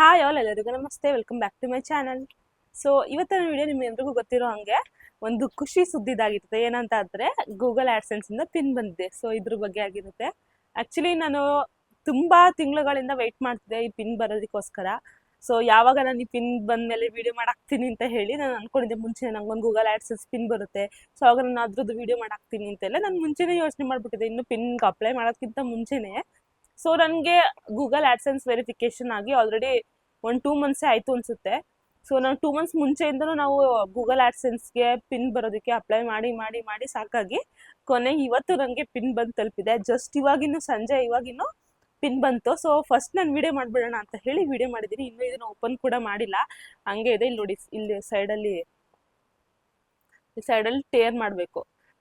Hi all ಎಲ್ಲರಿಗೂ ನಮಸ್ತೆ. Welcome back to my channel so ಇವತ್ತಿನ ವಿಡಿಯೋ ನಿಮ್ಮೆಲ್ರಿಗೂ ಗೊತ್ತಿರೋ ಹಂಗೆ ಒಂದು ಖುಷಿ ಸುದ್ದಿದಾಗಿರುತ್ತೆ ಏನಂತ ಅಂದ್ರೆ ಗೂಗಲ್ ಇಂದ ಪಿನ್ ಬಂದಿದೆ. ಸೊ ಇದ್ರ ಬಗ್ಗೆ ಆಗಿರುತ್ತೆ. ಆ್ಯಕ್ಚುಲಿ ನಾನು ತುಂಬಾ ತಿಂಗಳುಗಳಿಂದ ವೆಯ್ಟ್ ಮಾಡ್ತಿದ್ದೆ ಈ ಪಿನ್ ಬರೋದಕ್ಕೋಸ್ಕರ. ಸೊ ಯಾವಾಗ ನಾನು ಈ ಪಿನ್ ಬಂದ್ಮೇಲೆ ವಿಡಿಯೋ ಮಾಡಾಕ್ತೀನಿ ಅಂತ ಹೇಳಿ ನಾನು ಅನ್ಕೊಂಡಿದ್ದೆ. ಮುಂಚೆ ನಂಗೊಂದು ಗೂಗಲ್ ಆ್ಯಡ್ಸೆನ್ಸ್ ಪಿನ್ ಬರುತ್ತೆ. ಸೊ ಆವಾಗ ನಾನು ಅದ್ರದ್ದು ವಿಡಿಯೋ ಮಾಡಾಕ್ತೀನಿ ಅಂತೆಲ್ಲ ನಾನು ಮುಂಚೆನೇ ಯೋಚನೆ ಮಾಡ್ಬಿಟ್ಟಿದ್ದೆ. ಇನ್ನು ಪಿನ್ಗೆ ಅಪ್ಲೈ ಮಾಡೋದಕ್ಕಿಂತ ಮುಂಚೆನೆ ಸೊ ನನಗೆ ಗೂಗಲ್ ಆಡ್ಸೆನ್ಸ್ ವೆರಿಫಿಕೇಶನ್ ಆಗಿ ಆಲ್ರೆಡಿ ಒಂದು ಟೂ ಮಂತ್ಸೇ ಆಯಿತು ಅನಿಸುತ್ತೆ. ಸೊ ನಾವು ಟೂ ಮಂತ್ಸ್ ಮುಂಚೆಯಿಂದನೂ ನಾವು ಗೂಗಲ್ ಆಡ್ಸೆನ್ಸ್ಗೆ ಪಿನ್ ಬರೋದಕ್ಕೆ ಅಪ್ಲೈ ಮಾಡಿ ಮಾಡಿ ಮಾಡಿ ಸಾಕಾಗಿ ಕೊನೆ ಇವತ್ತು ನನಗೆ ಪಿನ್ ಬಂದು ತಲುಪಿದೆ. ಜಸ್ಟ್ ಇವಾಗಿನ್ನು ಸಂಜೆ, ಇವಾಗಿನ್ನು ಪಿನ್ ಬಂತು. ಸೊ ಫಸ್ಟ್ ನಾನು ವಿಡಿಯೋ ಮಾಡಿಬಿಡೋಣ ಅಂತ ಹೇಳಿ ವಿಡಿಯೋ ಮಾಡಿದ್ದೀನಿ ಇನ್ನೂ ಇದನ್ನು ಓಪನ್ ಕೂಡ ಮಾಡಿಲ್ಲ. ಹಂಗೆ ಇದೆ. ಇಲ್ಲಿ ನೋಡಿ, ಇಲ್ಲಿ ಸೈಡಲ್ಲಿ ಈ ಸೈಡಲ್ಲಿ ಟೇರ್ ಮಾಡಬೇಕು.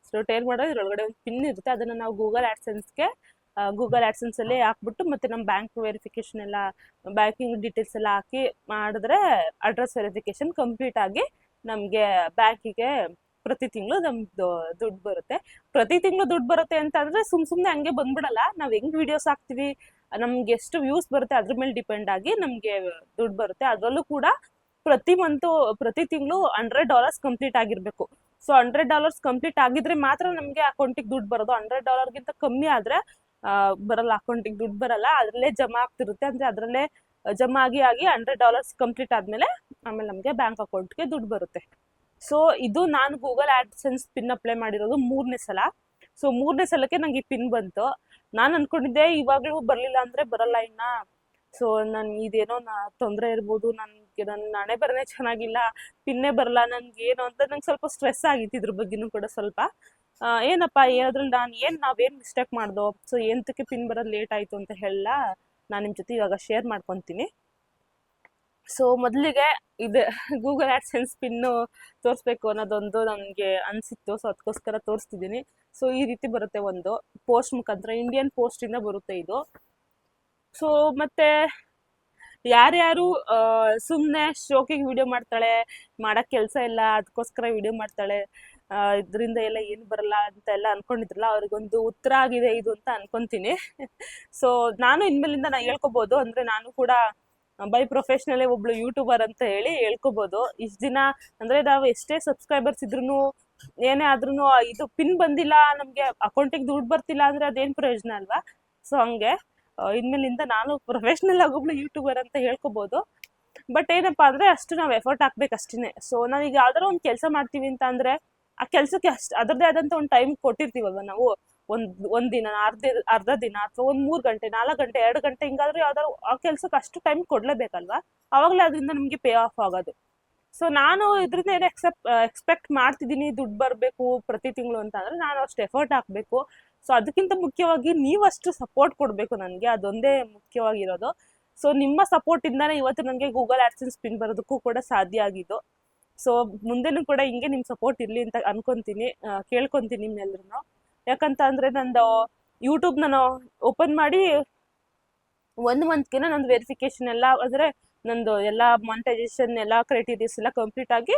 ಸೊ ಟೇರ್ ಮಾಡೋದು ಇದರೊಳಗಡೆ ಒಂದು ಪಿನ್ ಇರುತ್ತೆ. ಅದನ್ನು ನಾವು ಗೂಗಲ್ ಆಡ್ಸೆನ್ಸ್ಗೆ ಗೂಗಲ್ ಆಡ್ಸೆನ್ಸಲ್ಲಿ ಹಾಕ್ಬಿಟ್ಟು ಮತ್ತೆ ನಮ್ಮ ಬ್ಯಾಂಕ್ ವೆರಿಫಿಕೇಶನ್ ಎಲ್ಲ ಬ್ಯಾಂಕಿಂಗ್ ಡೀಟೇಲ್ಸ್ ಎಲ್ಲ ಹಾಕಿ ಮಾಡಿದ್ರೆ ಅಡ್ರೆಸ್ ವೆರಿಫಿಕೇಶನ್ ಕಂಪ್ಲೀಟ್ ಆಗಿ ನಮಗೆ ಬ್ಯಾಂಕಿಗೆ ಪ್ರತಿ ತಿಂಗಳು ನಮ್ದು ದುಡ್ಡು ಬರುತ್ತೆ. ಪ್ರತಿ ತಿಂಗಳು ದುಡ್ಡು ಬರುತ್ತೆ ಅಂತ ಅಂದ್ರೆ ಸುಮ್ ಸುಮ್ನೆ ಹಂಗೆ ಬಂದ್ಬಿಡಲ್ಲ. ನಾವು ಹೆಂಗ್ ವಿಡಿಯೋಸ್ ಹಾಕ್ತಿವಿ, ನಮ್ಗೆ ಎಷ್ಟು ವ್ಯೂಸ್ ಬರುತ್ತೆ ಅದ್ರ ಮೇಲೆ ಡಿಪೆಂಡ್ ಆಗಿ ನಮ್ಗೆ ದುಡ್ಡು ಬರುತ್ತೆ. ಅದರಲ್ಲೂ ಕೂಡ ಪ್ರತಿ ಮಂತು ಪ್ರತಿ ತಿಂಗಳು ಹಂಡ್ರೆಡ್ ಡಾಲರ್ಸ್ ಕಂಪ್ಲೀಟ್ ಆಗಿರ್ಬೇಕು. ಸೊ ಹಂಡ್ರೆಡ್ ಡಾಲರ್ಸ್ ಕಂಪ್ಲೀಟ್ ಆಗಿದ್ರೆ ಮಾತ್ರ ನಮಗೆ ಅಕೌಂಟಿಗೆ ದುಡ್ಡು ಬರೋದು. ಹಂಡ್ರೆಡ್ ಡಾಲರ್ಗಿಂತ ಕಮ್ಮಿ ಆದ್ರೆ ಬರಲ್ಲ ಅಕೌಂಟಿಗೆ ದುಡ್ಡು ಬರಲ್ಲ ಅದ್ರಲ್ಲೇ ಜಮಾ ಆಗ್ತಿರುತ್ತೆ. ಅಂದ್ರೆ ಅದ್ರಲ್ಲೇ ಜಮಾ ಆಗಿ ಆಗಿ ಹಂಡ್ರೆಡ್ ಡಾಲರ್ಸ್ ಕಂಪ್ಲೀಟ್ ಆದ್ಮೇಲೆ ಆಮೇಲೆ ನಮಗೆ ಬ್ಯಾಂಕ್ ಅಕೌಂಟ್ಗೆ ದುಡ್ಡು ಬರುತ್ತೆ. ಸೊ ಇದು ನಾನು ಗೂಗಲ್ ಆಡ್ಸೆನ್ಸ್ ಪಿನ್ ಅಪ್ಲೈ ಮಾಡಿರೋದು ಮೂರನೇ ಸಲ. ಸೊ ಮೂರನೇ ಸಲಕ್ಕೆ ನಂಗೆ ಈ ಪಿನ್ ಬಂತು. ನಾನು ಅನ್ಕೊಂಡಿದ್ದೆ ಇವಾಗಲೂ ಬರಲಿಲ್ಲ ಅಂದ್ರೆ ಬರಲ್ಲ ಇನ್ನ. ಸೊ ನನ್ ಇದೇನೋ ನಾ ತೊಂದರೆ ಇರ್ಬೋದು ನನ್ಗೆ ನನ್ನ ಹಣೆ ಬರನೇ ಚೆನ್ನಾಗಿಲ್ಲ ಪಿನ್ನೇ ಬರಲ್ಲ ನನ್ಗೆ ಏನು ಅಂತ ನಂಗೆ ಸ್ವಲ್ಪ ಸ್ಟ್ರೆಸ್ ಆಗಿತ್ತು ಇದ್ರ ಬಗ್ಗೆನೂ ಕೂಡ ಸ್ವಲ್ಪ. ಆ, ಏನಪ್ಪ ಏನಾದ್ರಲ್ಲಿ ನಾನು ಏನು ನಾವೇನು ಮಿಸ್ಟೇಕ್ ಮಾಡ್ದೋ ಸೊ ಎಂತಕ್ಕೆ ಪಿನ್ ಬರೋದು ಲೇಟ್ ಆಯಿತು ಅಂತ ಹೇಳ ನಾನು ನಿಮ್ಮ ಜೊತೆ ಇವಾಗ ಶೇರ್ ಮಾಡ್ಕೊತೀನಿ. ಸೊ ಮೊದಲಿಗೆ ಇದು ಗೂಗಲ್ ಆಡ್ಸೆನ್ಸ್ ಪಿನ್ನು ತೋರಿಸ್ಬೇಕು ಅನ್ನೋದೊಂದು ನನಗೆ ಅನಿಸಿತ್ತು ಸೊ ಅದಕ್ಕೋಸ್ಕರ ತೋರಿಸ್ತಿದ್ದೀನಿ. ಸೊ ಈ ರೀತಿ ಬರುತ್ತೆ ಒಂದು ಪೋಸ್ಟ್ ಮುಖಾಂತರ ಇಂಡಿಯನ್ ಪೋಸ್ಟಿಂದ ಬರುತ್ತೆ ಇದು. ಸೊ ಮತ್ತೆ ಯಾರ್ಯಾರು ಸುಮ್ಮನೆ ಶೋಕಿಗೆ ವಿಡಿಯೋ ಮಾಡ್ತಾಳೆ, ಮಾಡಕ್ ಕೆಲಸ ಇಲ್ಲ ಅದಕ್ಕೋಸ್ಕರ ವಿಡಿಯೋ ಮಾಡ್ತಾಳೆ ಇದರಿಂದ ಎಲ್ಲ ಏನು ಬರಲ್ಲ ಅಂತ ಎಲ್ಲ ಅನ್ಕೊಂಡಿದ್ರಲ್ಲ, ಅವ್ರಿಗೊಂದು ಉತ್ತರ ಆಗಿದೆ ಇದು ಅಂತ ಅನ್ಕೊಂತೀನಿ. ಸೊ ನಾನು ಇನ್ಮೇಲಿಂದ ನಾ ಹೇಳ್ಕೊಬೋದು. ಅಂದ್ರೆ ನಾನು ಕೂಡ ಬೈ ಪ್ರೊಫೆಷನಲ್ ಒಬ್ಳು ಯೂಟ್ಯೂಬರ್ ಅಂತ ಹೇಳಿ ಹೇಳ್ಕೊಬೋದು. ಇಷ್ಟು ದಿನ ಅಂದ್ರೆ ನಾವು ಎಷ್ಟೇ ಸಬ್ಸ್ಕ್ರೈಬರ್ಸ್ ಇದ್ರು ಏನೇ ಆದ್ರೂ ಇದು ಪಿನ್ ಬಂದಿಲ್ಲ, ನಮಗೆ ಅಕೌಂಟಿಗೆ ದುಡ್ಡು ಬರ್ತಿಲ್ಲ ಅಂದ್ರೆ ಅದೇನು ಪ್ರಯೋಜನ ಅಲ್ವಾ? ಸೊ ಹಂಗೆ. ಇನ್ಮೇಲಿಂದ ನಾನು ಪ್ರೊಫೆಷ್ನಲ್ ಆಗಿ ಒಬ್ಳು ಯೂಟ್ಯೂಬರ್ ಅಂತ ಹೇಳ್ಕೊಬೋದು. ಬಟ್ ಏನಪ್ಪಾ ಅಂದ್ರೆ ಅಷ್ಟು ನಾವು ಎಫರ್ಟ್ ಹಾಕ್ಬೇಕು ಅಷ್ಟೇ ಸೊ ನಾವೀಗ ಯಾವ್ದಾರ ಒಂದು ಕೆಲಸ ಮಾಡ್ತೀವಿ ಅಂತ ಅಂದ್ರೆ ಆ ಕೆಲಸಕ್ಕೆ ಅಷ್ಟು ಅದರದೇ ಆದಂತ ಒಂದು ಟೈಮ್ ಕೊಟ್ಟಿರ್ತೀವಲ್ವ ನಾವು? ಒಂದ್ ಒಂದ್ ದಿನ, ಅರ್ಧ ಅರ್ಧ ದಿನ ಅಥವಾ ಒಂದ್ ಮೂರ್ ಗಂಟೆ, ನಾಲ್ಕು ಗಂಟೆ, ಎರಡು ಗಂಟೆ ಹಿಂಗಾದ್ರೂ ಯಾವ್ದಾದ್ರು ಆ ಕೆಲ್ಸಕ್ಕೆ ಅಷ್ಟು ಟೈಮ್ ಕೊಡ್ಲೇಬೇಕಲ್ವಾ? ಅವಾಗಲೇ ಅದರಿಂದ ನಮ್ಗೆ ಪೇ ಆಫ್ ಆಗೋದು. ಸೊ ನಾನು ಇದ್ರಿಂದ ಏನು ಎಕ್ಸೆಪ್ಟ್ ಎಕ್ಸ್ಪೆಕ್ಟ್ ಮಾಡ್ತಿದ್ದೀನಿ, ದುಡ್ಡು ಬರಬೇಕು ಪ್ರತಿ ತಿಂಗಳು ಅಂತ ಅಂದ್ರೆ ನಾನು ಅಷ್ಟು ಎಫರ್ಟ್ ಹಾಕಬೇಕು. ಸೊ ಅದಕ್ಕಿಂತ ಮುಖ್ಯವಾಗಿ ನೀವಷ್ಟು ಸಪೋರ್ಟ್ ಕೊಡಬೇಕು ನನಗೆ, ಅದೊಂದೇ ಮುಖ್ಯವಾಗಿರೋದು. ಸೊ ನಿಮ್ಮ ಸಪೋರ್ಟ್ ಇಂದಾನೆ ಇವತ್ತು ನನಗೆ ಗೂಗಲ್ ಆಡ್ಸೆನ್ಸ್ ಸ್ಪಿನ್ ಬರೋದಕ್ಕೂ ಕೂಡ ಸಾಧ್ಯ ಆಗಿದ್ದು. ಸೊ ಮುಂದೆನೂ ಕೂಡ ಹಿಂಗೆ ನಿಮ್ಮ ಸಪೋರ್ಟ್ ಇರಲಿ ಅಂತ ಅನ್ಕೊಂತೀನಿ ಕೇಳ್ಕೊಂತೀನಿ ಕೇಳ್ಕೊಂತೀನಿ ನಿಮ್ಮೆಲ್ಲರನ್ನ ಯಾಕಂತ ಅಂದ್ರೆ ನಂದು ಯೂಟ್ಯೂಬ್ ನಾನು ಓಪನ್ ಮಾಡಿ ಒಂದು ಮಂತ್ಗೆನ ನಂದು ವೆರಿಫಿಕೇಶನ್ ಎಲ್ಲ ಅಂದ್ರೆ ನಂದು ಎಲ್ಲ ಮಾನಿಟೈಸೇಷನ್ ಎಲ್ಲ ಕ್ರೈಟೀರಿಯಾಸ್ ಎಲ್ಲ ಕಂಪ್ಲೀಟ್ ಆಗಿ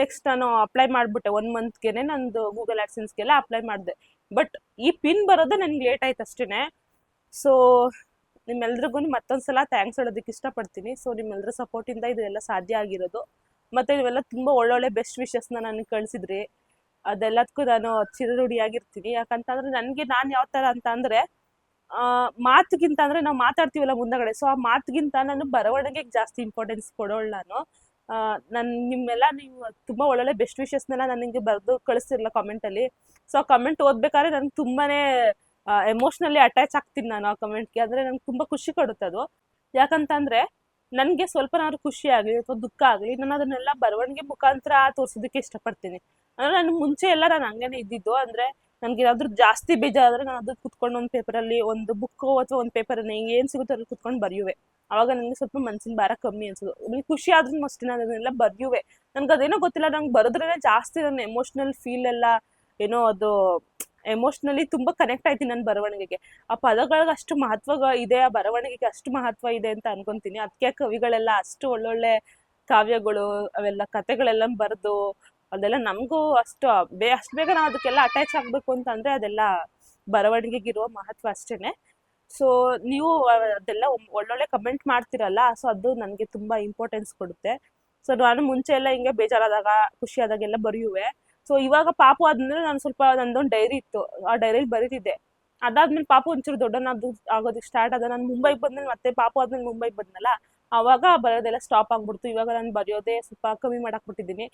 ನೆಕ್ಸ್ಟ್ ನಾನು ಅಪ್ಲೈ ಮಾಡಿಬಿಟ್ಟೆ ಒನ್ ಮಂತ್ಗೆನೆ ನಂದು ಗೂಗಲ್ ಆಡ್ಸೆನ್ಸ್ಗೆಲ್ಲ ಅಪ್ಲೈ ಮಾಡಿದೆ. ಬಟ್ ಈ ಪಿನ್ ಬರೋದೇ ನನಗೆ ಲೇಟ್ ಆಯ್ತು ಅಷ್ಟೇ ಸೊ ನಿಮ್ಮೆಲ್ರಿಗೂ ಮತ್ತೊಂದ್ಸಲ ಥ್ಯಾಂಕ್ಸ್ ಹೇಳೋದಕ್ಕೆ ಇಷ್ಟಪಡ್ತೀನಿ. ಸೊ ನಿಮ್ಮೆಲ್ಲರ ಸಪೋರ್ಟಿಂದ ಇದೆಲ್ಲ ಸಾಧ್ಯ ಆಗಿರೋದು. ಮತ್ತೆ ಇವೆಲ್ಲ ತುಂಬ ಒಳ್ಳೊಳ್ಳೆ ಬೆಸ್ಟ್ನ ನನಗೆ ಕಳಿಸಿದ್ರಿ. ಅದೆಲ್ಲದಕ್ಕೂ ನಾನು ಚಿರರುಡಿಯಾಗಿರ್ತೀನಿ ಯಾಕಂತಂದ್ರೆ ನನಗೆ ನಾನು ಯಾವ ಥರ ಅಂತ ಅಂದರೆ ಮಾತುಗಿಂತ ಅಂದರೆ ನಾವು ಮಾತಾಡ್ತೀವಲ್ಲ ಮುಂದಗಡೆ ಸೊ ಆ ಮಾತುಗಿಂತ ನಾನು ಬರವಣಿಗೆಗೆ ಜಾಸ್ತಿ ಇಂಪಾರ್ಟೆನ್ಸ್ ಕೊಡೋಳು ನಾನು. ನನ್ನ ನಿಮ್ಮೆಲ್ಲ ನೀವು ತುಂಬ ಒಳ್ಳೊಳ್ಳೆ ಬೆಸ್ಟ್ ವಿಶಸ್ನೆಲ್ಲ ನನಗೆ ಬರೆದು ಕಳಿಸ್ತಿರಲ್ಲ ಕಾಮೆಂಟಲ್ಲಿ ಸೊ ಆ ಕಮೆಂಟ್ ಓದ್ಬೇಕಾದ್ರೆ ನನಗೆ ತುಂಬಾನೇ ಎಮೋಷ್ನಲಿ ಅಟ್ಯಾಚ್ ಆಗ್ತೀನಿ ನಾನು ಆ ಕಮೆಂಟ್ಗೆ ಅಂದರೆ ನಂಗೆ ತುಂಬ ಖುಷಿ ಕೊಡುತ್ತೆ ಅದು. ಯಾಕಂತಂದ್ರೆ ನನಗೆ ಸ್ವಲ್ಪನಾದ್ರೂ ಖುಷಿ ಆಗಲಿ ಅಥವಾ ದುಃಖ ಆಗಲಿ, ನಾನು ಅದನ್ನೆಲ್ಲ ಬರವಣಿಗೆ ಮುಖಾಂತರ ತೋರಿಸೋದಕ್ಕೆ ಇಷ್ಟಪಡ್ತೀನಿ. ಅಂದ್ರೆ ನಾನು ಮುಂಚೆ ಎಲ್ಲ ನಾನು ಹಂಗೇನೆ ಇದ್ದಿದ್ದು. ಅಂದ್ರೆ ನನಗೆ ಏನಾದ್ರು ಜಾಸ್ತಿ ಬೇಜಾರಾದ್ರೆ ನಾನು ಅದು ಕುತ್ಕೊಂಡು ಒಂದು ಪೇಪರಲ್ಲಿ ಒಂದು ಬುಕ್ಕೋ ಅಥವಾ ಒಂದು ಹಿಂಗೆ ಏನು ಸಿಗುತ್ತೋ ಅದ್ರಲ್ಲಿ ಕುತ್ಕೊಂಡು ಬರೆಯುವೆ. ಅವಾಗ ನನಗೆ ಸ್ವಲ್ಪ ಮನ್ಸಿನ ಭಾರ ಕಮ್ಮಿ ಅನ್ಸೋದು. ಖುಷಿ ಆದ್ರೂ ಅಷ್ಟೇ ನಾನು ಅದನ್ನೆಲ್ಲ ಬರೆಯುವೆ. ನನ್ಗೆ ಅದೇನೋ ಗೊತ್ತಿಲ್ಲ, ನಂಗೆ ಬರೆದ್ರೆ ಜಾಸ್ತಿ ನನ್ನ ಎಮೋಷ್ನಲ್ ಫೀಲ್ ಎಲ್ಲ ಏನೋ ಅದು ಎಮೋಷ್ನಲಿ ತುಂಬಾ ಕನೆಕ್ಟ್ ಆಯ್ತೀನಿ ನನ್ನ ಬರವಣಿಗೆಗೆ. ಆ ಪದಗಳಿಗೆ ಅಷ್ಟು ಮಹತ್ವ ಇದೆ, ಆ ಬರವಣಿಗೆಗೆ ಅಷ್ಟು ಮಹತ್ವ ಇದೆ ಅಂತ ಅನ್ಕೊಂತೀನಿ. ಅದಕ್ಕೆ ಕವಿಗಳೆಲ್ಲ ಅಷ್ಟು ಒಳ್ಳೊಳ್ಳೆ ಕಾವ್ಯಗಳು, ಅವೆಲ್ಲ ಕತೆಗಳೆಲ್ಲ ಬರೆದು ಅದೆಲ್ಲ ನಮಗೂ ಅಷ್ಟು ಬೇ, ಅಷ್ಟು ಬೇಗ ನಾವು ಅದಕ್ಕೆಲ್ಲ ಅಟ್ಯಾಚ್ ಆಗಬೇಕು ಅಂತ ಅಂದ್ರೆ ಅದೆಲ್ಲ ಬರವಣಿಗೆಗಿರುವ ಮಹತ್ವ ಅಷ್ಟೇನೆ. ಸೊ ನೀವು ಅದೆಲ್ಲ ಒಳ್ಳೊಳ್ಳೆ ಕಮೆಂಟ್ ಮಾಡ್ತಿರಲ್ಲ ಸೊ ಅದು ನನಗೆ ತುಂಬಾ ಇಂಪಾರ್ಟೆನ್ಸ್ ಕೊಡುತ್ತೆ. ಸೊ ನಾನು ಮುಂಚೆ ಎಲ್ಲ ಹಿಂಗೆ ಬೇಜಾರಾದಾಗ ಖುಷಿ ಆದಾಗೆಲ್ಲ ಬರೆಯುವೆ. ಸೊ ಇವಾಗ ಪಾಪು ಆದ್ಮೇಲೆ ನಾನು ಸ್ವಲ್ಪ ನಂದೊಂದು ಡೈರಿ ಇತ್ತು. ಆ ಡೈರಿಲಿ ಬರೀತಿದ್ದೆ ಅದಾದ್ಮೇಲೆ ಪಾಪು ಒಂಚೂರು ದೊಡ್ಡನಾದ್ದು ಆಗೋದಕ್ಕೆ ಸ್ಟಾರ್ಟ್ ಆದ. ನಾನು ಮುಂಬೈಗೆ ಬಂದ್ಮೇಲೆ ಮತ್ತೆ ಪಾಪು ಆದ್ಮೇಲೆ ಮುಂಬೈಗೆ ಬಂದ್ನಲ್ಲ, ಅವಾಗ ಬರೋದೆಲ್ಲ ಸ್ಟಾಪ್ ಆಗ್ಬಿಡ್ತು. ಇವಾಗ ನಾನು ಬರೆಯೋದೇ ಸ್ವಲ್ಪ ಕಮ್ಮಿ ಮಾಡಾಕ್ಬಿಟ್ಟಿದ್ದೀನಿ.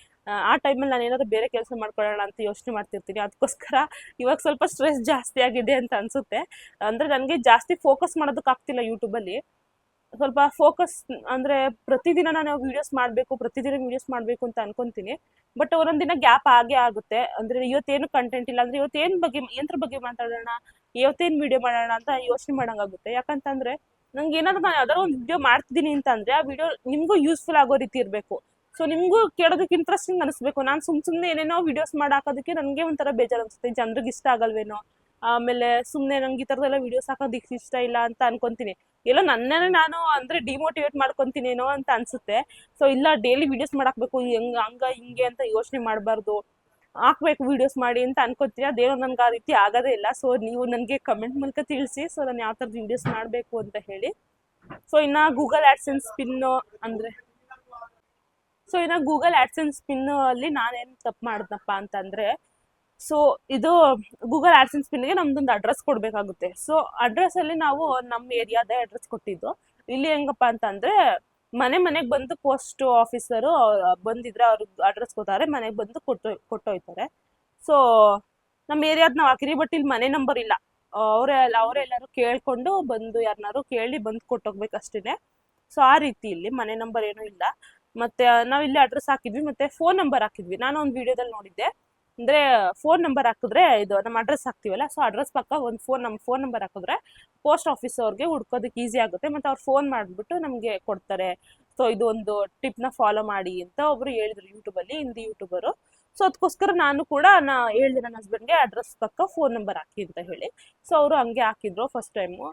ಆ ಟೈಮಲ್ಲಿ ನಾನು ಏನಾದ್ರು ಬೇರೆ ಕೆಲಸ ಮಾಡ್ಕೊಳ್ಳೋಣ ಅಂತ ಯೋಚನೆ ಮಾಡ್ತಿರ್ತೀನಿ. ಅದಕ್ಕೋಸ್ಕರ ಇವಾಗ ಸ್ವಲ್ಪ ಸ್ಟ್ರೆಸ್ ಜಾಸ್ತಿ ಆಗಿದೆ ಅಂತ ಅನ್ಸುತ್ತೆ. ಅಂದ್ರೆ ನನಗೆ ಜಾಸ್ತಿ ಫೋಕಸ್ ಮಾಡೋದಕ್ಕಾಗ್ತಿಲ್ಲ ಯೂಟ್ಯೂಬಲ್ಲಿ ಸ್ವಲ್ಪ ಫೋಕಸ್ ಅಂದ್ರೆ ಪ್ರತಿದಿನ ನಾನು ವಿಡಿಯೋಸ್ ಮಾಡಬೇಕು ಪ್ರತಿದಿನ ವಿಡಿಯೋಸ್ ಮಾಡಬೇಕು ಅಂತ ಅನ್ಕೊಂತೀನಿ. ಬಟ್ ಒಂದೊಂದು ದಿನ ಗ್ಯಾಪ್ ಆಗೇ ಆಗುತ್ತೆ. ಅಂದ್ರೆ ಇವತ್ತೇನು ಕಂಟೆಂಟ್ ಇಲ್ಲ, ಅಂದ್ರೆ ಇವತ್ತೇನ್ ಬಗ್ಗೆ, ಯಂತ್ರ ಬಗ್ಗೆ ಮಾತಾಡೋಣ, ಇವತ್ತೇನ್ ವಿಡಿಯೋ ಮಾಡೋಣ ಅಂತ ಯೋಚನೆ ಮಾಡಂಗಾಗುತ್ತೆ. ಯಾಕಂತಂದ್ರೆ ನಂಗೆ ಏನಾದ್ರು ನಾನು ಯಾವ್ದಾದ್ರು ಒಂದು ವಿಡಿಯೋ ಮಾಡ್ತಿದ್ದೀನಿ ಅಂತ ಅಂದ್ರೆ ಆ ವಿಡಿಯೋ ನಿಮ್ಗೂ ಯೂಸ್ಫುಲ್ ಆಗೋ ರೀತಿ ಇರಬೇಕು. ಸೊ ನಿಮ್ಗೂ ಕೇಳೋದಕ್ಕೆ ಇಂಟ್ರೆಸ್ಟಿಂಗ್ ಅನಿಸ್ಬೇಕು. ನಾನು ಸುಮ್ ಸುಮ್ನೆ ಏನೇನೋ ವಿಡಿಯೋಸ್ ಮಾಡಾಕೋದಕ್ಕೆ ನನಗೆ ಒಂಥರ ಬೇಜಾರು ಅನ್ಸುತ್ತೆ. ಜನರಿಗೆ ಇಷ್ಟ ಆಗಲ್ವೇನೋ? ಆಮೇಲೆ ಸುಮ್ಮನೆ ನಂಗೆ ಈ ಥರದೆಲ್ಲ ವಿಡಿಯೋಸ್ ಹಾಕೋದಿಕ್ ಇಷ್ಟ ಇಲ್ಲ ಅಂತ ಅನ್ಕೊಂತೀನಿ. ಎಲ್ಲೋ ನನ್ನೇ ನಾನು ಅಂದ್ರೆ ಡಿಮೋಟಿವೇಟ್ ಮಾಡ್ಕೊತೀನೇನೋ ಅಂತ ಅನ್ಸುತ್ತೆ. ಸೊ ಇಲ್ಲ ಡೈಲಿ ವಿಡಿಯೋಸ್ ಮಾಡಾಕ್ಬೇಕು, ಹೆಂಗ, ಹಂಗ, ಹಿಂಗೆ ಅಂತ ಯೋಚನೆ ಮಾಡಬಾರ್ದು. ಹಾಕ್ಬೇಕು ವಿಡಿಯೋಸ್ ಮಾಡಿ ಅಂತ ಅನ್ಕೋತೀನಿ. ಅದೇನೋ ನನ್ಗೆ ಆ ರೀತಿ ಆಗೋದೇ ಇಲ್ಲ. ಸೊ ನೀವು ನನಗೆ ಕಮೆಂಟ್ ಮೂಲಕ ತಿಳಿಸಿ. ಸೊ ನಾನು ಯಾವ ಥರದ ವಿಡಿಯೋಸ್ ಮಾಡಬೇಕು ಅಂತ ಹೇಳಿ. ಸೊ ಇನ್ನ ಗೂಗಲ್ ಆಡ್ಸೆನ್ಸ್ ಪಿನ್ ಅಂದ್ರೆ ಸೊ ಇನ್ನ ಗೂಗಲ್ ಆಡ್ಸೆನ್ಸ್ ಪಿನ್ ಅಲ್ಲಿ ನಾನೇನು ತಪ್ಪು ಮಾಡಿದ್ನಪ್ಪ ಅಂತಂದ್ರೆ ಸೊ ಇದು ಗೂಗಲ್ ಆಡ್ಸೆನ್ಸ್ ಪಿನ್ಗೆ ನಮ್ದೊಂದು ಅಡ್ರೆಸ್ ಕೊಡಬೇಕಾಗುತ್ತೆ. ಸೊ ಅಡ್ರೆಸ್ ಅಲ್ಲಿ ನಾವು ನಮ್ಮ ಏರಿಯಾದ ಅಡ್ರೆಸ್ ಕೊಟ್ಟಿದ್ದು. ಇಲ್ಲಿ ಹೆಂಗಪ್ಪ ಅಂತಂದ್ರೆ, ಮನೆ ಮನೆಗೆ ಬಂದು ಪೋಸ್ಟ್ ಆಫೀಸರು ಬಂದಿದ್ರೆ ಅವ್ರಿಗೆ ಅಡ್ರೆಸ್ ಕೊಡ್ತಾರೆ, ಮನೆಗೆ ಬಂದು ಕೊಟ್ಟು, ಕೊಟ್ಟೋಯ್ತಾರೆ. ಸೊ ನಮ್ಮ ಏರಿಯಾದ ನಾವು ಹಾಕಿರಿ ಬಟ್ ಇಲ್ಲಿ ಮನೆ ನಂಬರ್ ಇಲ್ಲ. ಅವರೇ ಅವರೆಲ್ಲರೂ ಕೇಳಿಕೊಂಡು ಬಂದು ಯಾರನ್ನಾರು ಕೇಳಿ ಬಂದು ಕೊಟ್ಟೋಗ್ಬೇಕು ಅಷ್ಟೇ ಸೊ ಆ ರೀತಿ ಇಲ್ಲಿ ಮನೆ ನಂಬರ್ ಏನೂ ಇಲ್ಲ. ಮತ್ತೆ ನಾವು ಇಲ್ಲಿ ಅಡ್ರೆಸ್ ಹಾಕಿದ್ವಿ, ಮತ್ತೆ ಫೋನ್ ನಂಬರ್ ಹಾಕಿದ್ವಿ. ನಾನು ಒಂದು ವಿಡಿಯೋದಲ್ಲಿ ನೋಡಿದ್ದೆ. ಅಂದ್ರೆ ಫೋನ್ ನಂಬರ್ ಹಾಕಿದ್ರೆ ಇದು ನಮ್ಮ ಅಡ್ರೆಸ್ ಹಾಕ್ತಿವಲ್ಲ ಸೊ ಅಡ್ರೆಸ್ ಪಕ್ಕ ಒಂದು ಫೋನ್ ನಮ್ಮ ಫೋನ್ ನಂಬರ್ ಹಾಕಿದ್ರೆ ಪೋಸ್ಟ್ ಆಫೀಸ್ ಅವ್ರಿಗೆ ಹುಡ್ಕೋದಕ್ಕೆ ಈಸಿ ಆಗುತ್ತೆ. ಮತ್ತೆ ಅವ್ರು ಫೋನ್ ಮಾಡಿಬಿಟ್ಟು ನಮಗೆ ಕೊಡ್ತಾರೆ. ಸೊ ಇದು ಒಂದು ಟಿಪ್ನ ಫಾಲೋ ಮಾಡಿ ಅಂತ ಒಬ್ರು ಹೇಳಿದ್ರು ಯೂಟ್ಯೂಬಲ್ಲಿ ಹಿಂದಿ ಯೂಟ್ಯೂಬರು ಸೊ ಅದಕ್ಕೋಸ್ಕರ ನಾನು ಕೂಡ ನಾ ಹೇಳಿದೆ ನನ್ನ ಹಸ್ಬೆಂಡ್ಗೆ ಅಡ್ರೆಸ್ ಪಕ್ಕ ಫೋನ್ ನಂಬರ್ ಹಾಕಿ ಅಂತ ಹೇಳಿ. ಸೊ ಅವರು ಹಂಗೆ ಹಾಕಿದ್ರು ಫಸ್ಟ್ ಟೈಮು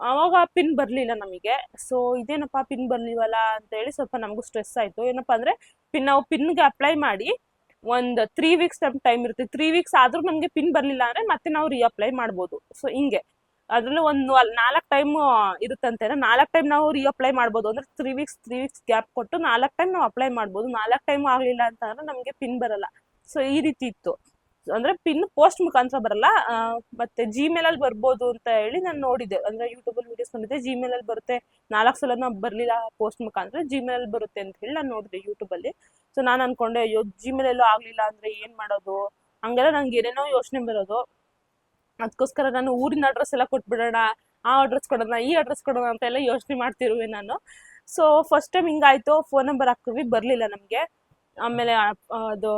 ಅವಾಗ ಪಿನ್ ಬರಲಿಲ್ಲ ನಮಗೆ. ಸೊ ಇದೇನಪ್ಪ ಪಿನ್ ಬರ್ಲಿವಲ್ಲ ಅಂತ ಹೇಳಿ ಸ್ವಲ್ಪ ನಮಗೂ ಸ್ಟ್ರೆಸ್ ಆಯಿತು. ಏನಪ್ಪ ಅಂದರೆ ಪಿನ್ ನಾವು ಪಿನ್ಗೆ ಅಪ್ಲೈ ಮಾಡಿ ಒಂದು ತ್ರೀ ವೀಕ್ಸ್ ಟೈಮ್ ಇರುತ್ತೆ. ತ್ರೀ ವೀಕ್ಸ್ ಆದ್ರೂ ನಮಗೆ ಪಿನ್ ಬರಲಿಲ್ಲ ಅಂದ್ರೆ ಮತ್ತೆ ನಾವು ರೀಅಪ್ಲೈ ಮಾಡ್ಬೋದು. ಸೊ ಹಿಂಗೆ. ಅದ್ರಲ್ಲಿ ಒಂದು ನಾಲ್ಕು ಟೈಮ್ ಇರುತ್ತಂತೆ ನಾಲ್ಕು ಟೈಮ್ ನಾವು ರೀಅಪ್ಲೈ ಮಾಡ್ಬೋದು. ಅಂದ್ರೆ three weeks three weeks gap ಕೊಟ್ಟು ನಾಲ್ಕು ಟೈಮ್ ನಾವು ಅಪ್ಲೈ ಮಾಡ್ಬೋದು. ನಾಲ್ಕು ಟೈಮ್ ಆಗಲಿಲ್ಲ ಅಂತಂದ್ರೆ ನಮಗೆ ಪಿನ್ ಬರಲ್ಲ. ಸೊ ಈ ರೀತಿ ಇತ್ತು. ಅಂದ್ರೆ ಪಿನ್ ಪೋಸ್ಟ್ ಮುಖಾಂತರ ಬರಲ್ಲ. ಮತ್ತೆ ಜಿಮೇಲ್ ಅಲ್ಲಿ ಬರ್ಬೋದು ಅಂತ ಹೇಳಿ ನಾನು ನೋಡಿದೆ. ಅಂದ್ರೆ ಯೂಟ್ಯೂಬ್ ಅಲ್ಲಿ ವಿಡಿಯೋಸ್ ಬಂದಿದೆ ಜಿಮೇಲ್ ಅಲ್ಲಿ ಬರುತ್ತೆ. ನಾಲ್ಕು ಸಲ ಬರ್ಲಿಲ್ಲ ಪೋಸ್ಟ್ ಮುಖಾಂತರ ಜಿಮೇಲ್ ಅಲ್ಲಿ ಬರುತ್ತೆ ಅಂತ ಹೇಳಿ ನಾನು ನೋಡಿದೆ ಯೂಟ್ಯೂಬ್ ಅಲ್ಲಿ. ಸೊ ನಾನು ಅನ್ಕೊಂಡೆ, ಅಯ್ಯೋ ಜಿಮೇಲ್ ಎಲ್ಲೂ ಆಗ್ಲಿಲ್ಲ ಅಂದ್ರೆ ಏನ್ ಮಾಡೋದು? ಹಂಗೆಲ್ಲ ನಂಗೆ ಏನೇನೋ ಯೋಚನೆ ಬರೋದು. ಅದಕ್ಕೋಸ್ಕರ ನಾನು ಊರಿನ ಅಡ್ರೆಸ್ ಎಲ್ಲ ಕೊಟ್ಬಿಡೋಣ, ಆ ಅಡ್ರೆಸ್ ಕೊಡೋಣ, ಈ ಅಡ್ರೆಸ್ ಕೊಡೋಣ ಅಂತ ಎಲ್ಲ ಯೋಚನೆ ಮಾಡ್ತಿರುವೆ ನಾನು. ಸೊ ಫಸ್ಟ್ ಟೈಮ್ ಹಿಂಗಾಯ್ತು. ಫೋನ್ ನಂಬರ್ ಹಾಕ್ತೀವಿ ಬರಲಿಲ್ಲ ನಮಗೆ. ಆಮೇಲೆ ಅದು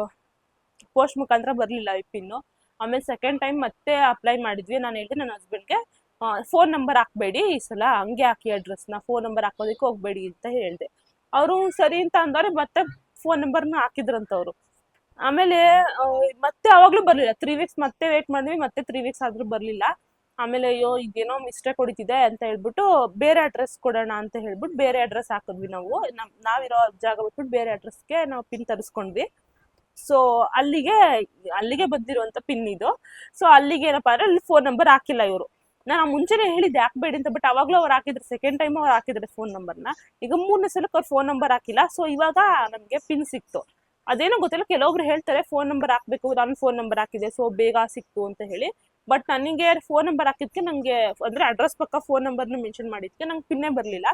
ಪೋಸ್ಟ್ ಮುಖಾಂತರ ಬರಲಿಲ್ಲ ಈ ಪಿನ್ನು. ಆಮೇಲೆ ಸೆಕೆಂಡ್ ಟೈಮ್ ಮತ್ತೆ ಅಪ್ಲೈ ಮಾಡಿದ್ವಿ. ನಾನು ಹೇಳಿದೆ ನನ್ನ ಹಸ್ಬೆಂಡ್ಗೆ ಫೋನ್ ನಂಬರ್ ಹಾಕ್ಬೇಡಿ ಈ ಸಲ, ಹಂಗೆ ಹಾಕಿ ಅಡ್ರೆಸ್ನ ಫೋನ್ ನಂಬರ್ ಹಾಕೋದಕ್ಕೆ ಹೋಗ್ಬೇಡಿ ಅಂತ ಹೇಳಿದೆ. ಅವರು ಸರಿ ಅಂತ ಅಂದವ್ರೆ ಮತ್ತೆ ಫೋನ್ ನಂಬರ್ನ ಹಾಕಿದ್ರಂತವ್ರು. ಆಮೇಲೆ ಮತ್ತೆ ಅವಾಗ್ಲೂ ಬರಲಿಲ್ಲ. ತ್ರೀ ವೀಕ್ಸ್ ಮತ್ತೆ ವೇಟ್ ಮಾಡಿದ್ವಿ, ಮತ್ತೆ ತ್ರೀ ವೀಕ್ಸ್ ಆದ್ರೂ ಬರ್ಲಿಲ್ಲ. ಆಮೇಲೆ, ಅಯ್ಯೋ ಇದೇನೋ ಮಿಸ್ಟೇಕ್ ಹೊಡಿತಿದೆ ಅಂತ ಹೇಳ್ಬಿಟ್ಟು, ಬೇರೆ ಅಡ್ರೆಸ್ ಕೊಡೋಣ ಅಂತ ಹೇಳ್ಬಿಟ್ಟು, ಬೇರೆ ಅಡ್ರೆಸ್ ಹಾಕಿದ್ವಿ ನಾವು. ನಾವಿರೋ ಜಾಗ ಬಿಟ್ಬಿಟ್ಟು ಬೇರೆ ಅಡ್ರೆಸ್ಗೆ ನಾವು ಪಿನ್ ತರಿಸ್ಕೊಂಡ್ವಿ. ಸೊ ಅಲ್ಲಿಗೆ ಅಲ್ಲಿಗೆ ಬಂದಿರುವಂತ ಪಿನ್ ಇದು. ಸೊ ಅಲ್ಲಿಗೆ ಏನಪ್ಪಾ ಅಂದ್ರೆ ಅಲ್ಲಿ ಫೋನ್ ನಂಬರ್ ಹಾಕಿಲ್ಲ ಇವರು. ನಾನು ಮುಂಚೆನೆ ಹೇಳಿದ್ದೆ, ಹಾಕ್ಬೇಡಿ ಅಂತ ಬಟ್ ಅವಾಗ್ಲೂ ಅವ್ರು ಹಾಕಿದ್ರು. ಸೆಕೆಂಡ್ ಟೈಮ್ ಅವ್ರು ಹಾಕಿದ್ರೆ ಫೋನ್ ನಂಬರ್ನ ಈಗ ಮೂರನೇ ಸಲಕ್ಕೆ ಅವ್ರು ಫೋನ್ ನಂಬರ್ ಹಾಕಿಲ್ಲ. ಸೊ ಇವಾಗ ನಮಗೆ ಪಿನ್ ಸಿಕ್ತು. ಅದೇನೋ ಗೊತ್ತಿಲ್ಲ, ಕೆಲವೊಬ್ರು ಹೇಳ್ತಾರೆ ಫೋನ್ ನಂಬರ್ ಹಾಕ್ಬೇಕು, ನಾನು ಫೋನ್ ನಂಬರ್ ಹಾಕಿದೆ ಸೊ ಬೇಗ ಸಿಕ್ತು ಅಂತ ಹೇಳಿ. ಬಟ್ ನನಗೆ ಫೋನ್ ನಂಬರ್ ಹಾಕಿದ್ಕೆ ನನಗೆ ಅಂದ್ರೆ ಅಡ್ರೆಸ್ ಪಕ್ಕ ಫೋನ್ ನಂಬರ್ನ ಮೆನ್ಷನ್ ಮಾಡಿದ್ಕೆ ನಂಗೆ ಪಿನ್ನೇ ಬರಲಿಲ್ಲ.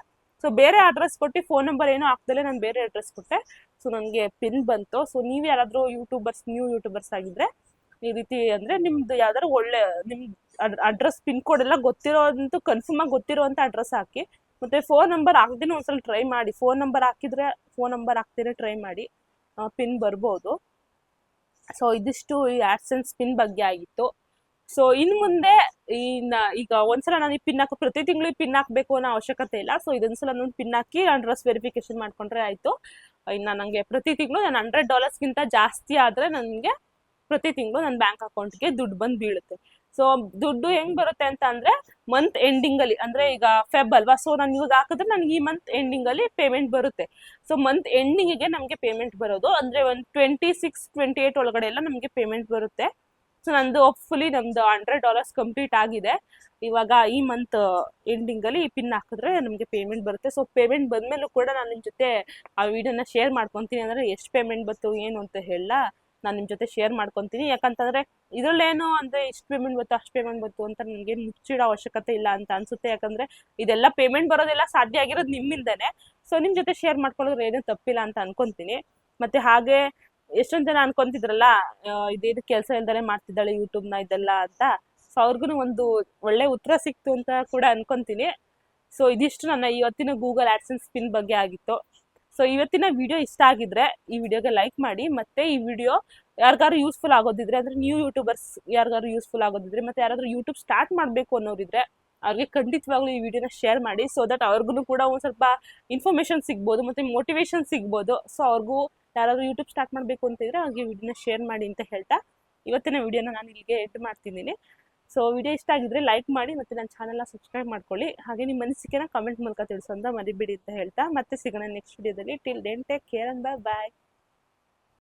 ಸೊ ಬೇರೆ ಅಡ್ರೆಸ್ ಕೊಟ್ಟು ಫೋನ್ ನಂಬರ್ ಏನೋ ಹಾಕ್ದಲೆ ನಾನು ಬೇರೆ ಅಡ್ರೆಸ್ ಕೊಟ್ಟೆ. ಸೊ ನನಗೆ ಪಿನ್ ಬಂತು. ಸೊ ನೀವು ಯಾರಾದರೂ ಯೂಟ್ಯೂಬರ್ಸ್ ನ್ಯೂ ಯೂಟ್ಯೂಬರ್ಸ್ ಆಗಿದ್ರೆ ಈ ರೀತಿ ಅಂದ್ರೆ ನಿಮ್ದು ಯಾವ್ದಾದ್ರು ಒಳ್ಳೆ, ನಿಮ್ ಅಡ್ರೆಸ್ ಪಿನ್ ಕೋಡ್ ಎಲ್ಲ ಗೊತ್ತಿರೋದಂತೂ ಕನ್ಫರ್ಮ್ ಆಗಿ ಗೊತ್ತಿರೋಂಥ ಅಡ್ರೆಸ್ ಹಾಕಿ. ಮತ್ತೆ ಫೋನ್ ನಂಬರ್ ಹಾಕ್ದೇ ಒಂದ್ಸಲ ಟ್ರೈ ಮಾಡಿ. ಫೋನ್ ನಂಬರ್ ಹಾಕಿದ್ರೆ ಫೋನ್ ನಂಬರ್ ಹಾಕ್ತೀರ ಟ್ರೈ ಮಾಡಿ ಪಿನ್ ಬರ್ಬೋದು. ಸೊ ಇದಿಷ್ಟು ಈ ಆಡ್ಸೆನ್ಸ್ ಪಿನ್ ಬಗ್ಗೆ ಆಗಿತ್ತು. ಸೊ ಇನ್ ಮುಂದೆ ಇನ್ನ ಈಗ ಒಂದ್ಸಲ ನಾನು ಈ ಪಿನ್ ಹಾಕ, ಪ್ರತಿ ತಿಂಗಳು ಪಿನ್ ಹಾಕ್ಬೇಕು ಅನ್ನೋ ಅವಶ್ಯಕತೆ ಇಲ್ಲ. ಸೊ ಇದೊಂದ್ಸಲ ನಾನು ಪಿನ್ ಹಾಕಿ ಅಡ್ರೆಸ್ ವೆರಿಫಿಕೇಶನ್ ಮಾಡ್ಕೊಂಡ್ರೆ ಆಯ್ತು. ಇನ್ನ ನಂಗೆ ಪ್ರತಿ ತಿಂಗಳು ನಾನು ಹಂಡ್ರೆಡ್ ಡಾಲರ್ಸ್ಗಿಂತ ಜಾಸ್ತಿ ಆದ್ರೆ ನನಗೆ ಪ್ರತಿ ತಿಂಗಳು ನನ್ನ ಬ್ಯಾಂಕ್ ಅಕೌಂಟ್ಗೆ ದುಡ್ಡು ಬಂದು ಬೀಳುತ್ತೆ. ಸೊ ದುಡ್ಡು ಹೆಂಗ್ ಬರುತ್ತೆ ಅಂತ ಅಂದ್ರೆ ಮಂತ್ ಎಂಡಿಂಗ್ ಅಲ್ಲಿ, ಅಂದ್ರೆ ಈಗ ಫೆಬ್ ಅಲ್ವಾ? ಸೊ ನಾನು ಇವಾಗ ಹಾಕಿದ್ರೆ ನನಗೆ ಈ ಮಂತ್ ಎಂಡಿಂಗ್ ಅಲ್ಲಿ ಪೇಮೆಂಟ್ ಬರುತ್ತೆ. ಸೊ ಮಂತ್ ಎಂಡಿಂಗ್ಗೆ ನಮಗೆ ಪೇಮೆಂಟ್ ಬರೋದು. ಅಂದ್ರೆ ಒಂದು ಟ್ವೆಂಟಿ ಸಿಕ್ಸ್ ಟ್ವೆಂಟಿ ಏಟ್ ಒಳಗಡೆ ಎಲ್ಲ ನಮಗೆ ಪೇಮೆಂಟ್ ಬರುತ್ತೆ. ಸೊ ನಂದು ಹೋಪ್ಫುಲಿ ನಮ್ದು ಹಂಡ್ರೆಡ್ ಡಾಲರ್ಸ್ ಕಂಪ್ಲೀಟ್ ಆಗಿದೆ. ಇವಾಗ ಈ ಮಂತ್ ಎಂಡಿಂಗಲ್ಲಿ ಪಿನ್ ಹಾಕಿದ್ರೆ ನಮಗೆ ಪೇಮೆಂಟ್ ಬರುತ್ತೆ. ಸೊ ಪೇಮೆಂಟ್ ಬಂದಮೇಲೂ ಕೂಡ ನಾನು ನಿಮ್ಮ ಜೊತೆ ಆ ವಿಡಿಯೋನ ಶೇರ್ ಮಾಡ್ಕೊತೀನಿ ಅಂದರೆ ಎಷ್ಟು ಪೇಮೆಂಟ್ ಬಂತು, ಏನು ಅಂತ ಹೇಳ ನಾನು ನಿಮ್ಮ ಜೊತೆ ಶೇರ್ ಮಾಡ್ಕೊತೀನಿ. ಯಾಕಂತಂದರೆ ಇದರಲ್ಲೇನು ಅಂದರೆ ಇಷ್ಟು ಪೇಮೆಂಟ್ ಬಂತು, ಅಷ್ಟು ಪೇಮೆಂಟ್ ಬಂತು ಅಂತ ನನಗೆ ಮುಚ್ಚಿಡೋ ಅವಶ್ಯಕತೆ ಇಲ್ಲ ಅಂತ ಅನಿಸುತ್ತೆ. ಯಾಕಂದರೆ ಇದೆಲ್ಲ ಪೇಮೆಂಟ್ ಬರೋದೆಲ್ಲ, ಸಾಧ್ಯ ಆಗಿರೋದು ನಿಮ್ಮಿಂದನೇ. ಸೊ ನಿಮ್ಮ ಜೊತೆ ಶೇರ್ ಮಾಡ್ಕೊಳ್ಳೋದ್ರೆ ಏನೂ ತಪ್ಪಿಲ್ಲ ಅಂತ ಅನ್ಕೊತೀನಿ. ಮತ್ತು ಹಾಗೆ ಎಷ್ಟೊಂದು ಜನ ಅನ್ಕೊಂತಿದ್ರಲ್ಲ ಇದು ಇದೇನು ಕೆಲಸ ಇಲ್ದಲೆ ಮಾಡ್ತಿದ್ದಾಳೆ ನ ಇದೆಲ್ಲ ಅಂತ. ಸೊ ಅವ್ರಿಗೂ ಒಂದು ಒಳ್ಳೆ ಉತ್ತರ ಸಿಕ್ತು ಅಂತ ಕೂಡ ಅನ್ಕೊಂತೀನಿ. ಸೊ ಇದಿಷ್ಟು ನನ್ನ ಇವತ್ತಿನ ಗೂಗಲ್ ಆಡ್ಸೆನ್ಸ್ ಪಿನ್ ಬಗ್ಗೆ ಆಗಿತ್ತು. ಸೊ ಇವತ್ತಿನ ವಿಡಿಯೋ ಇಷ್ಟ ಆಗಿದ್ರೆ ಈ ವಿಡಿಯೋಗೆ ಲೈಕ್ ಮಾಡಿ, ಮತ್ತೆ ಈ ವಿಡಿಯೋ ಯಾರಿಗಾರು ಯೂಸ್ಫುಲ್ ಆಗೋದಿದ್ರೆ, ಅಂದ್ರೆ ನ್ಯೂ ಯೂಟ್ಯೂಬರ್ಸ್ ಯಾರಿಗಾರು ಯೂಸ್ಫುಲ್ ಆಗೋದಿದ್ರೆ, ಮತ್ತೆ ಯಾರಾದ್ರೂ ಯೂಟ್ಯೂಬ್ ಸ್ಟಾರ್ಟ್ ಮಾಡಬೇಕು ಅನ್ನೋರಿದ್ರೆ, ಅವ್ರಿಗೆ ಖಂಡಿತವಾಗ್ಲೂ ಈ ವಿಡಿಯೋನ ಶೇರ್ ಮಾಡಿ ಸೊ ದಟ್ ಅವ್ರಿಗೂ ಕೂಡ ಒಂದು ಸ್ವಲ್ಪ ಇನ್ಫಾರ್ಮೇಶನ್ ಸಿಗ್ಬೋದು, ಮತ್ತೆ ಮೋಟಿವೇಶನ್ ಸಿಗ್ಬೋದು. ಸೊ ಅವ್ರಿಗೂ ಯಾರಾದ್ರೂ ಯೂಟ್ಯೂಬ್ ಸ್ಟಾರ್ಟ್ ಮಾಡಬೇಕು ಅಂತಿದ್ರೆ ಅವ್ರಿಗೆ ವಿಡಿಯೋನ ಶೇರ್ ಮಾಡಿ ಅಂತ ಹೇಳ್ತಾ ಇವತ್ತಿನ ವಿಡಿಯೋನ ನಾನು ಇಲ್ಲಿಗೆ ಎಡ್ ಮಾಡ್ತಿದ್ದೀನಿ. ಸೊ ವಿಡಿಯೋ ಇಷ್ಟ ಆಗಿದ್ರೆ ಲೈಕ್ ಮಾಡಿ ಮತ್ತೆ ನನ್ನ ಚಾನಲ್ನ ಸಬ್ಸ್ಕ್ರೈಬ್ ಮಾಡ್ಕೊಳ್ಳಿ. ಹಾಗೆ ನಿಮ್ಮ ಅನಿಸಿಕೆನ ಕಮೆಂಟ್ ಮೂಲಕ ತಿಳಿಸೋಂತ ಮರಿಬೇಡಿ ಅಂತ ಹೇಳ್ತಾ ಮತ್ತೆ ಸಿಗೋಣ ನೆಕ್ಸ್ಟ್ ವಿಡಿಯೋದಲ್ಲಿ till then take care and bye bye